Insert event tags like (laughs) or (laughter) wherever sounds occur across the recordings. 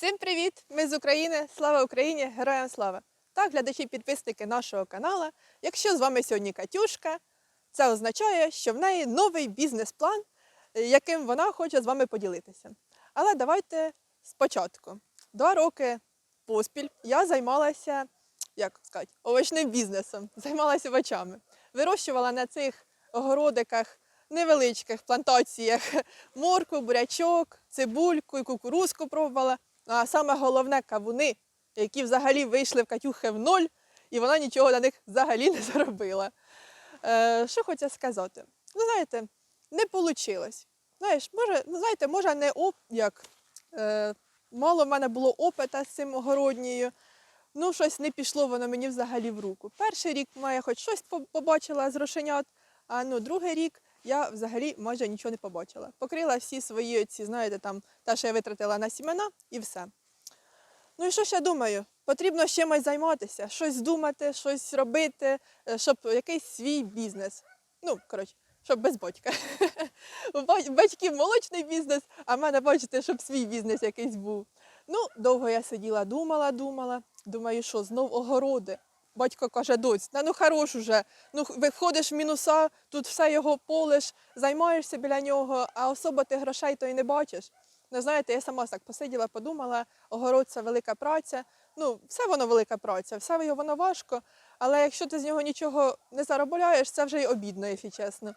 Всім привіт! Ми з України. Слава Україні! Героям слава! Так, глядачі підписники нашого каналу. Якщо з вами сьогодні Катюшка, це означає, що в неї новий бізнес-план, е, яким вона хоче з вами поділитися. Але давайте спочатку. Два роки поспіль я займалася, як сказати, овочним бізнесом, (laughs) займалася овочами. Вирощувала на цих огородиках, невеличких плантаціях (laughs) моркву, бурячок, цибульку і кукурузку пробувала. А саме головне кавуни, які взагалі вийшли в Катюхи в ноль, і вона нічого на них взагалі не заробила. Е, що хочу сказати? Ну, знаєте, не вийшло. Знаєш, може, ну, знаєте, може, не оп, як, е, мало в мене було опита з цим огородньою. Ну, щось не пішло воно мені взагалі в руку. Перший рік я хоч щось побачила з рошенят, а ну, другий рік я взагалі майже нічого не побачила. Покрила всі свої ці, знаєте, там, те, що я витратила на сімена, і все. Ну і що ж я думаю? Потрібно чимось займатися, щось думати, щось робити, е, щоб якийсь свій бізнес. Ну, коротше, щоб без батька. (laughs) Батьків молочний бізнес, а в мене, бачите, щоб свій бізнес якийсь був. Ну, довго я сиділа, думала, думала. Думаю, що знов огороди. Батько каже, доць, та ну хорош уже. Ну виходиш в мінуса, тут все його полиш, займаєшся біля нього, а особо ти грошей то й не бачиш. Ну, знаєте, я сама так посиділа, подумала, огород це велика праця. Ну, все воно велика праця, все воно важко, але якщо ти з нього нічого не заробляєш, це вже й обідно, якщо чесно.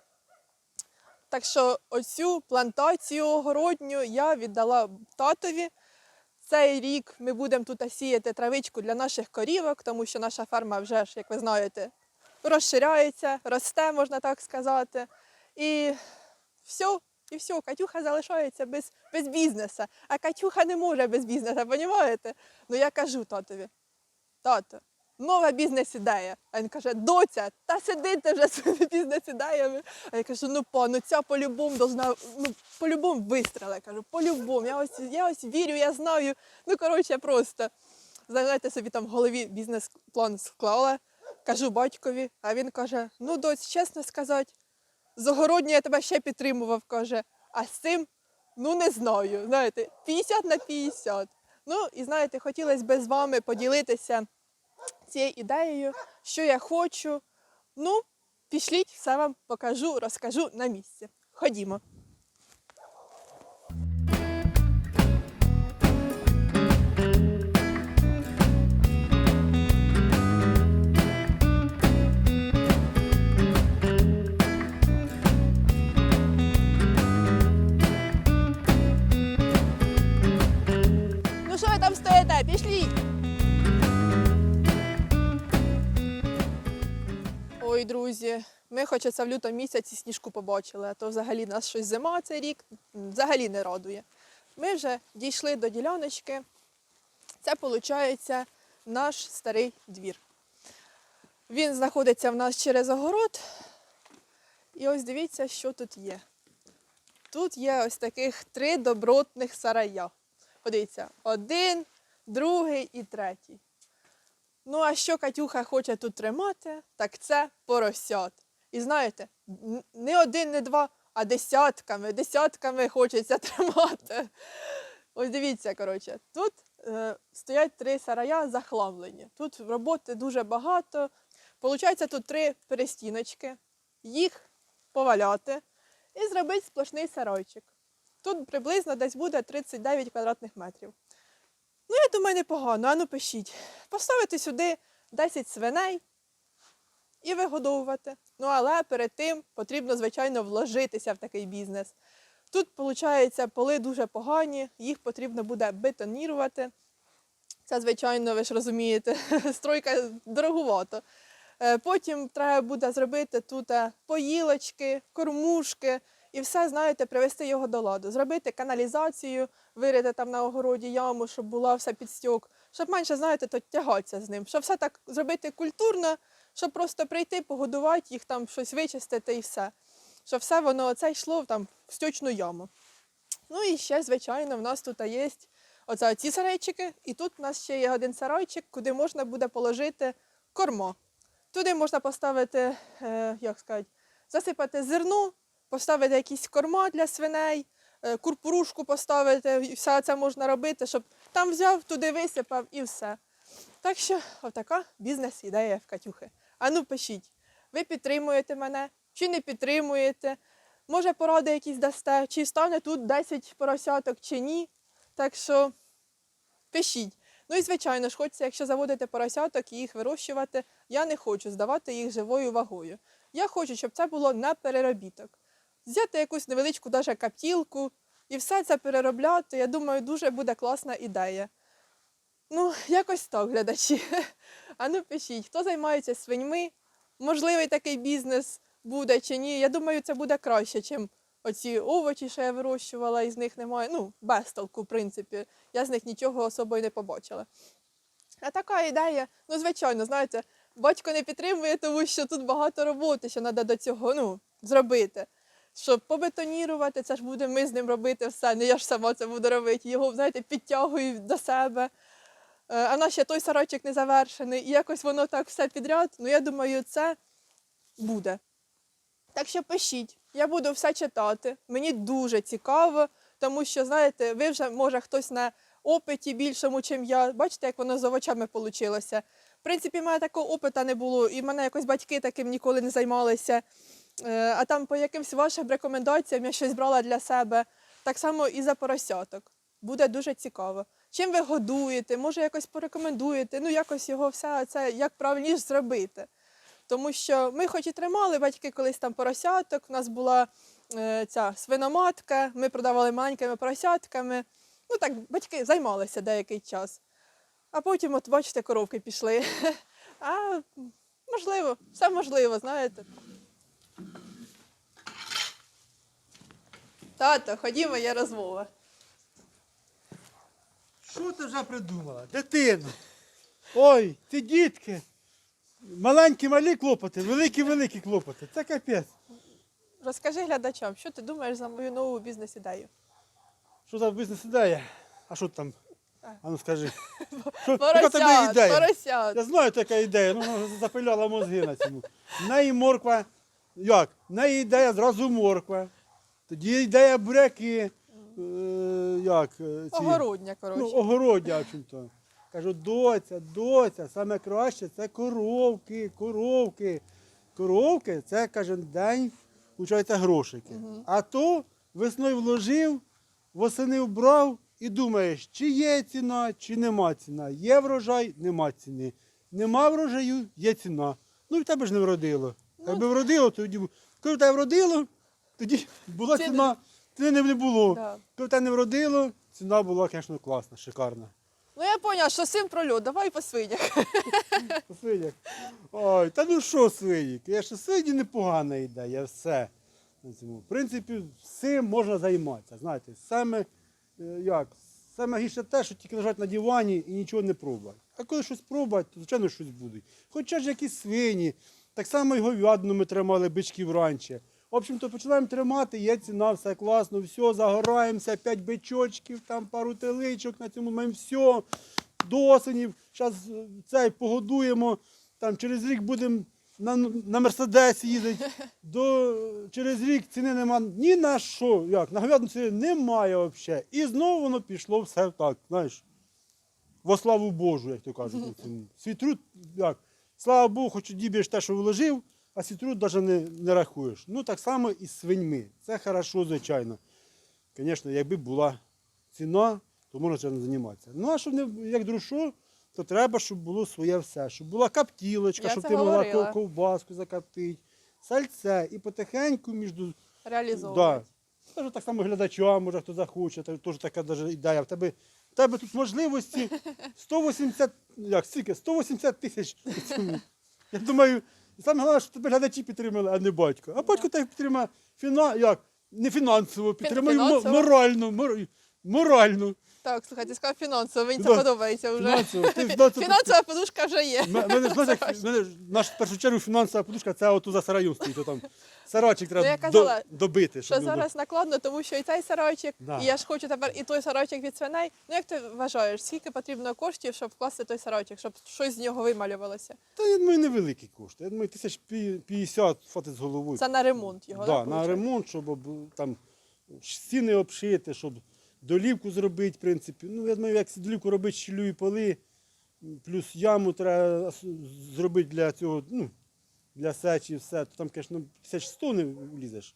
Так що оцю плантацію огородню я віддала татові. Цей рік ми будемо тут сіяти травичку для наших корівок, тому що наша ферма вже ж, як ви знаєте, розширяється, росте, можна так сказати. І все, і все, Катюха залишається без, без бізнесу. А Катюха не може без бізнесу, розумієте? Ну я кажу татові, тато, нова бізнес-ідея. А він каже, доця, та сиди ти вже своїми (laughs) бізнес-ідеями. А я кажу, ну па, ну ця по-любому должна, ну по-любому вистріла. Я кажу, по-любому. Я ось, я ось вірю, я знаю. Ну, коротше, просто. Знаєте, собі там в голові бізнес-план склала, кажу батькові, а він каже: ну, доць, чесно сказати, з огородні я тебе ще підтримував, каже, а з цим, ну не знаю. Знаєте, 50 на 50. Ну, і знаєте, хотілося б з вами поділитися цією ідеєю, що я хочу. Ну, пішліть, все вам покажу, розкажу на місці. Ходімо. Ну що ви там стоїте? Пішліть! Ой, друзі, ми хоч це в лютому місяці сніжку побачили, а то взагалі нас щось зима цей рік взагалі не радує. Ми вже дійшли до діляночки. Це виходить наш старий двір. Він знаходиться в нас через огород. І ось дивіться, що тут є. Тут є ось таких три добротних сарая. Подивіться, один, другий і третій. Ну, а що Катюха хоче тут тримати, так це поросят. І знаєте, не один, не два, а десятками, десятками хочеться тримати. Ось дивіться, коротше, тут е, стоять три сарая захламлені. Тут роботи дуже багато. Получається, тут три перестіночки, їх поваляти і зробити сплошний сарайчик. Тут приблизно десь буде 39 квадратних метрів. Ну, я думаю, непогано, а ну пишіть. Поставити сюди 10 свиней і вигодовувати. Ну, але перед тим потрібно, звичайно, вложитися в такий бізнес. Тут, виходить, поли дуже погані, їх потрібно буде бетонірувати. Це, звичайно, ви ж розумієте, (laughs) стройка дороговато. Е, Потім треба буде зробити тут е, поїлочки, кормушки і все, знаєте, привести його до ладу. Зробити каналізацію, вирити там на огороді яму, щоб була вся під стьок, щоб менше, знаєте, то тягатися з ним, щоб все так зробити культурно, щоб просто прийти, погодувати їх, там щось вичистити і все. Щоб все воно оце йшло там в стьочну яму. Ну і ще, звичайно, в нас тут є оце ці сарайчики, і тут у нас ще є один сарайчик, куди можна буде положити кормо. Туди можна поставити, е, як сказати, засипати зерно, поставити якісь корма для свиней, е, курпурушку поставити, і все це можна робити, щоб там взяв, туди висипав і все. Так що, отака бізнес-ідея в Катюхи. А ну пишіть, ви підтримуєте мене чи не підтримуєте? Може, поради якісь дасте, чи стане тут 10 поросяток, чи ні. Так що пишіть. Ну і звичайно ж, хочеться, якщо заводите поросяток і їх вирощувати, я не хочу здавати їх живою вагою. Я хочу, щоб це було на переробіток. Взяти якусь невеличку даже каптілку і все це переробляти, я думаю, дуже буде класна ідея. Ну, якось так, глядачі. (laughs) А ну пишіть, хто займається свиньми, можливий такий бізнес буде чи ні. Я думаю, це буде краще, ніж оці овочі, що я вирощувала, і з них немає. Ну, без толку, в принципі. Я з них нічого особою не побачила. А така ідея, ну, звичайно, знаєте, батько не підтримує, тому що тут багато роботи, що треба до цього ну, зробити. Щоб побетонірувати, це ж будемо ми з ним робити все. Не я ж сама це буду робити. Його, знаєте, підтягую до себе. Е, А в нас ще той сарайчик не завершений, і якось воно так все підряд. Ну, я думаю, це буде. Так що пишіть, я буду все читати. Мені дуже цікаво, тому що, знаєте, ви вже, може, хтось на опиті більшому, ніж я. Бачите, як воно з овочами вийшло. В принципі, в мене такого опиту не було, і в мене якось батьки таким ніколи не займалися. Е, А там по якимсь вашим рекомендаціям я щось брала для себе. Так само і за поросяток. Буде дуже цікаво. Чим ви годуєте, може якось порекомендуєте, ну якось його все це як правильніше зробити. Тому що ми хоч і тримали батьки колись там поросяток, у нас була е, ця свиноматка, ми продавали маленькими поросятками. Ну так, батьки займалися деякий час. А потім, от бачите, коровки пішли. (laughs) А можливо, все можливо, знаєте. Тато, ходімо, є розмова. Що ти вже придумала? Дитино. Ой, ти дітки. Маленькі малі клопоти, великі великі клопоти. Це капець. Розкажи глядачам, що ти думаєш за мою нову бізнес-ідею? Що за бізнес-ідея? А що там? А. Ну скажи. (laughs) Що, яка Поросят, ідея? поросят. Я знаю така ідея, ну вона запиляла мозги на цьому. В неї морква. Як? В неї ідея зразу морква. Тоді ідея буряки. Е, як? е, ці? Огородня, Ну, коротше. огородя, в общем-то. Кажу, доця, доця, саме краще це коровки, коровки. Коровки це кожен день, виходить, грошики. А то весною вложив, восени вбрав і думаєш, чи є ціна, чи нема ціна. Є врожай, нема ціни. Нема врожаю, є ціна. Ну і в тебе ж не вродило. Якби вродило, тоді. б- Коли в тебе вродило, тоді була Ціни. ціна, ціни не було. Да. Тебе не вродило, ціна була, звісно, класна, шикарна. Ну я поняла, що син прольот, давай по свинях. (laughs) По свинях. Ой, та ну що свині? Конечно, свині непогана ідея, все. На цьому. В принципі, всім можна займатися. Знаєте, саме е, як? Саме гірше те, що тільки лежать на дивані і нічого не пробувати. А коли щось пробувати, то звичайно щось буде. Хоча ж якісь свині, так само і говядину ми тримали бичків раніше. В общем-то, починаємо тримати, є ціна, все класно, все, загораємося, п'ять бичочків, там пару теличок, на цьому маємо все. До осені, зараз цей погодуємо, там через рік будемо на, на Мерседесі їздити. (laughs) До, через рік ціни нема ні на що. Як, на говядину ціни немає взагалі. І знову воно пішло все так, знаєш, во славу Божу, як то кажуть. (laughs) Свій труд, як, слава Богу, хоч діб'єш те, що вложив, а свій труд навіть не, не рахуєш. Ну так само і з свиньми. Це хорошо, звичайно. Звісно, якби була ціна, то можна цим займатися. Ну, а щоб не як друшу, то треба, щоб було своє все. Щоб була каптілочка, Я щоб ти могла говорила. ков- ковбаску закоптити, сальце і потихеньку між Реалізовувати. Да. Даже так само глядачам, може хто захоче, теж така даже ідея. В тебе, в тебе тут можливості (laughs) 180, як, скільки? 180 тисяч. (laughs) Я думаю, саме головне, щоб тебе глядачі підтримали, а не батько. А батько тебе підтримає фіна, як? Не фінансово, підтримує фінансово. морально, мор- морально. Так, слухай, ти сказав фінансово, мені це подобається вже. Фінансово. Ти, знаєш, тут- Фінансова подушка вже є. М- Мене, знаєш, як, мене, ж- наш, в першу чергу фінансова подушка, це оту за сараю стоїть, то там сарачик Ну, я треба казала, до, добити. Що щоб зараз накладно, тому що і цей сарайчик, Да. і я ж хочу тепер і той сарайчик від свиней. Ну як ти вважаєш, скільки потрібно коштів, щоб вкласти той сарайчик, щоб щось з нього вималювалося? Та я думаю, невеликі кошти. Я думаю, тисяч пі- 50 фати з головою. Це на ремонт його, да, так? на ремонт, щоб об- там стіни обшити, щоб долівку зробити, в принципі. Ну, я думаю, як долівку робити щілюї поли, плюс яму треба зробити для цього, ну, для сечі, все, то там, звісно, 1100 не влізеш.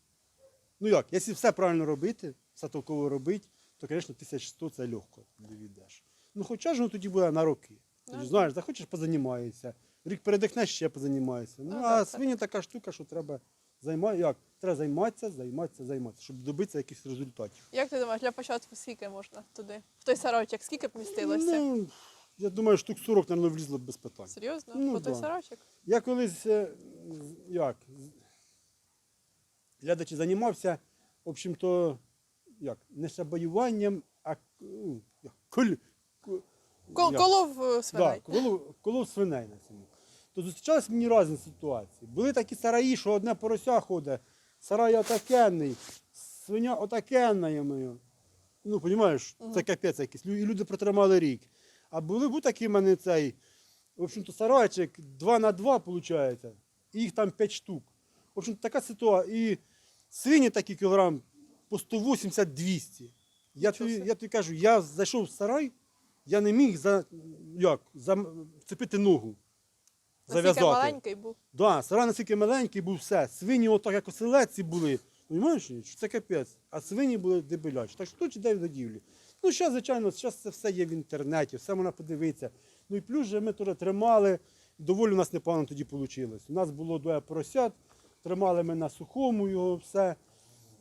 Ну як, якщо все правильно робити, все толково робити, то, звісно, 1100 це легко не віддаш. Ну, хоча ж воно тоді буде на роки. Ти Ну, ж знаєш, захочеш позанімаєшся, рік передихнеш, ще позанімаєшся. Ну, Ну, а свині така штука, що треба займати, як? Треба займатися, займатися, займатися, щоб добитися якихось результатів. Як ти думаєш, для початку скільки можна туди? В той сарочок, скільки б вмістилося? Ну, я думаю, штук 40, мабуть, влізло б без питань. Серйозно? ну, По той да. сарочок? Я колись е, як, глядачі займався, в общем-то, як, не шабаюванням, а ну, як, коль, ко- Кол- як? колов е, свиней. Да, колов, колов свиней на цьому. То зустрічались мені різні ситуації. Були такі сараї, що одне порося ходить, сарай отакенний, свиня отакенна йому. Ну, розумієш, це капець якийсь. І люди протримали рік. А були був такий в мене цей, в общем-то, сарайчик 2 на 2, виходить, і їх там 5 штук. В общем, така ситуація. І свині такі кілограм по 180-200. Я тобі, я тобі кажу, я зайшов в сарай, я не міг за, як, за, вцепити ногу. Наскільки маленький був. Да, сарай настільки маленький був все. Свині отак, як оселедці були. Розумієш, що це капець. А свині були дебелячі. Так що тут іде в додівлі. Ну, зараз, звичайно, зараз це все є в інтернеті, все можна подивитися. Ну і плюс же ми теж тримали, доволі у нас непогано тоді вийшло. У нас було двоє поросят, тримали ми на сухому його все.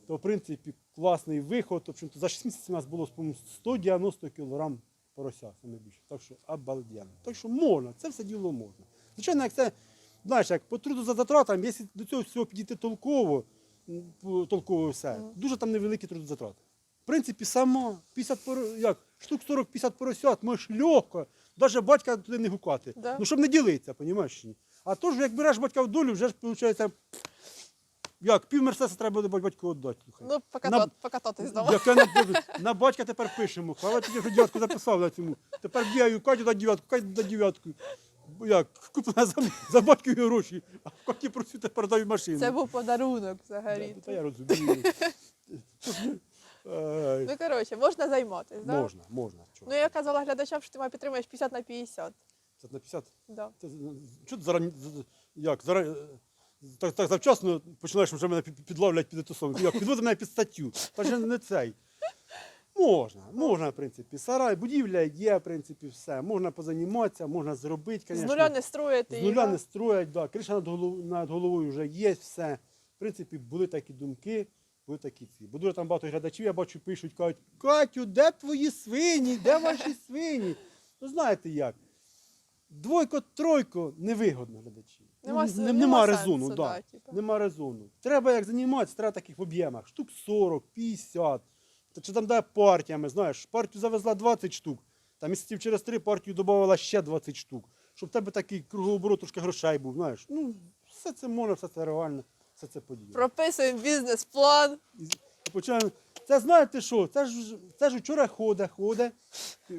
То, в принципі, класний виход. В общем-то, за 6 місяців у нас було 190 кг порося, саме більше. Так що обалденно. Так що можна, це все діло можна. Звичайно, як це, знаєш, як по труду за затратам, якщо до цього всього підійти толково, толково все, дуже там невеликі трудозатрати. В принципі, сама 50 поро- як, штук 40-50 поросят, можеш легко, навіть батька туди не гукати. Да. Ну, щоб не ділитися, розумієш? А то ж, як береш батька в долю, вже ж виходить, як, пів мерседеса треба буде батьку віддати. Ну, поката- На- покататись вдома. Яке на, на батька тепер пишемо. Хвала тоді вже дев'ятку записав на цьому. Тепер бігаю, Катю на дев'ятку, Катю на дев'ятку. Бо Як, куплена за, за батькові гроші, а в Каті просю тепер даю машину. Це був подарунок взагалі. Да, Та я розумію. Ну, коротше, можна займатися, да? Можна, можна. Чого? Ну, я казала глядачам, що ти мене підтримуєш 50 на 50. Це на 50. Да. Це, Чого ти зараз, як, зараз, так, так завчасно починаєш вже мене під- підловлять під тусовку. Як, підводить мене під статтю. Та ж не цей. Можна, можна, в принципі. Сарай, будівля є, в принципі, все. Можна позаніматися, можна зробити, З нуля не строїти. З нуля не строять, да. криша над головою, над головою вже є, все. В принципі, були такі думки, були такі ці. Бо дуже там багато глядачів, я бачу, пишуть, кажуть, Катю, де твої свині? Де ваші свині? Ну знаєте як? Двойко, тройко невигодно глядачі. Нема Ну, с- не- нема нема сенсу, резону, да, да. типу. Нема резону. Треба як займатися, треба в таких об'ємах. Штук 40, 50. Та чи там дай партіями, знаєш, партію завезла 20 штук. Там місяців через три партію додавала ще 20 штук. Щоб в тебе такий кругооборот трошки грошей був, знаєш. Ну, все це можна, все це реально, все це подіяно. Прописуємо бізнес-план. І починаємо. Це знаєте що? Це ж це ж вчора ходить, ходить.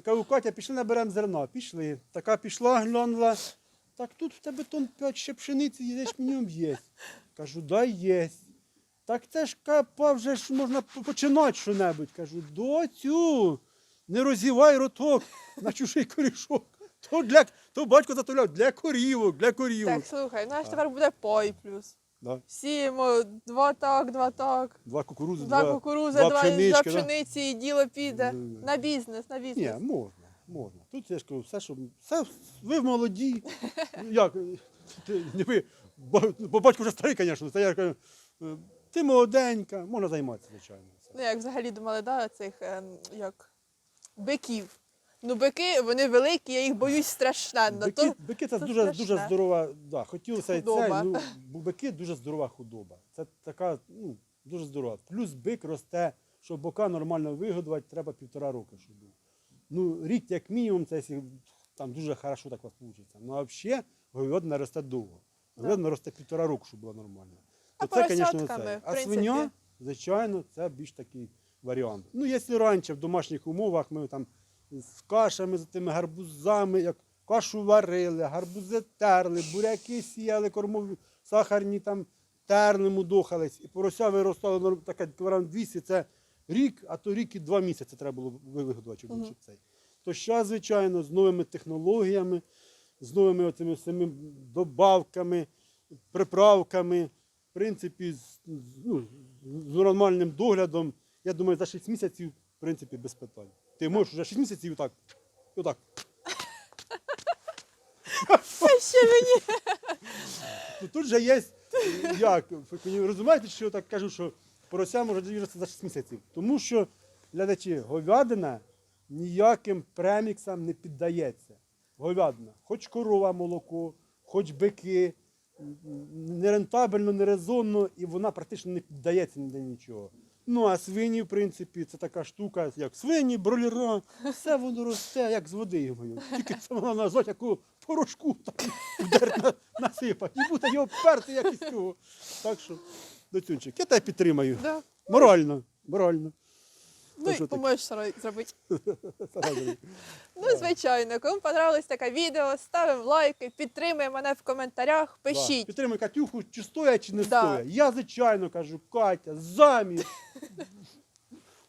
Кажу, Катя, пішли наберемо зерна. Пішли. Така пішла, глянула. Так тут в тебе тон 5 ще пшениці є, ячменем є. Кажу, дай є. Так це ж капа, вже ж можна починати що-небудь. Кажу, доцю, не розівай роток на чужий корішок. То, для, то батько затуляв для корівок, для корівок. Так, слухай, у нас тепер буде пой плюс. Да. Сіємо два так, два так. Два кукурузи, Два кукурузи, два два, пшенички, два да? пшениці і діло піде. На бізнес, на бізнес. Ні, можна, можна. Тут я ж кажу, все, що все, ви молоді. (laughs) Як? Ти, не ви, бо, бо батько вже старий, звісно, я кажу, е, ти молоденька, можна займатися, звичайно. Ну, як взагалі думали, да, цих ем, як биків. Ну, бики, вони великі, я їх боюсь страшенно. Бики, То, бики це дуже, страшне. дуже здорова, да, хотілося і це, Худоба. ну, бо бики дуже здорова худоба. Це така, ну, дуже здорова. Плюс бик росте, щоб бока нормально вигодувати, треба півтора року, щоб був. Ну, рік як мінімум, це якщо там дуже хорошо так у вас вийде. Ну, а взагалі, говядина росте довго. Говядина росте півтора року, щоб було нормально. А То це, звісно, це. А свиня, звичайно, це більш такий варіант. Ну, якщо раніше в домашніх умовах ми там з кашами, з тими гарбузами, як кашу варили, гарбузи терли, буряки сіяли, кормові, сахарні там терли, мудохались, і порося виростало таке кілограм 200, це рік, а то рік і два місяці треба було вигодувати, щоб, щоб цей. То зараз, звичайно, з новими технологіями, з новими оцими всіми добавками, приправками, принципі, з, ну, з нормальним доглядом, я думаю, за 6 місяців, в принципі, без питань. Ти можеш вже 6 місяців отак. Отак. Ще мені. Ну, тут же є, як, ви розумієте, що я так кажу, що порося може двіжитися за 6 місяців. Тому що, глядачі, говядина ніяким преміксам не піддається. Говядина, хоч корова молоко, хоч бики, нерентабельно, нерезонно, і вона практично не піддається ніде нічого. Ну, а свині, в принципі, це така штука, як свині, бролера, все воно росте, як з води його. Тільки це вона назвати яку порошку вдер насипати. І буде його перти як із цього. Так що, доцюнчик, я тебе підтримаю. Да. Морально, морально. Ну, і поможеш зробити. (laughs) Ну, звичайно, кому понравилось таке відео, ставимо лайки, підтримуємо мене в коментарях, Да. пишіть. Підтримуй Катюху, чи стоя, чи не Да. стоя. Я, звичайно, кажу, Катя, заміж.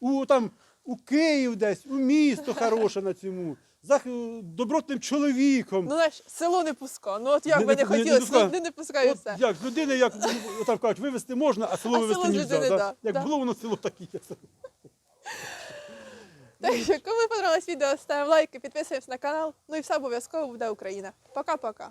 У, там, у Київ десь, у місто хороше на цьому. За добротним чоловіком. Ну, знаєш, село не пуска. Ну от як би не- не не- не хотілося, пускаю. не, не пускаю От все. як з людини, як ну, там кажуть, вивезти можна, а село А вивезти з не людини, можна. да, Як да. було воно село, так і є. (laughs) Так що, кому понравилось відео, ставимо лайки, підписуємось на канал. Ну і все обов'язково буде Україна. Пока-пока.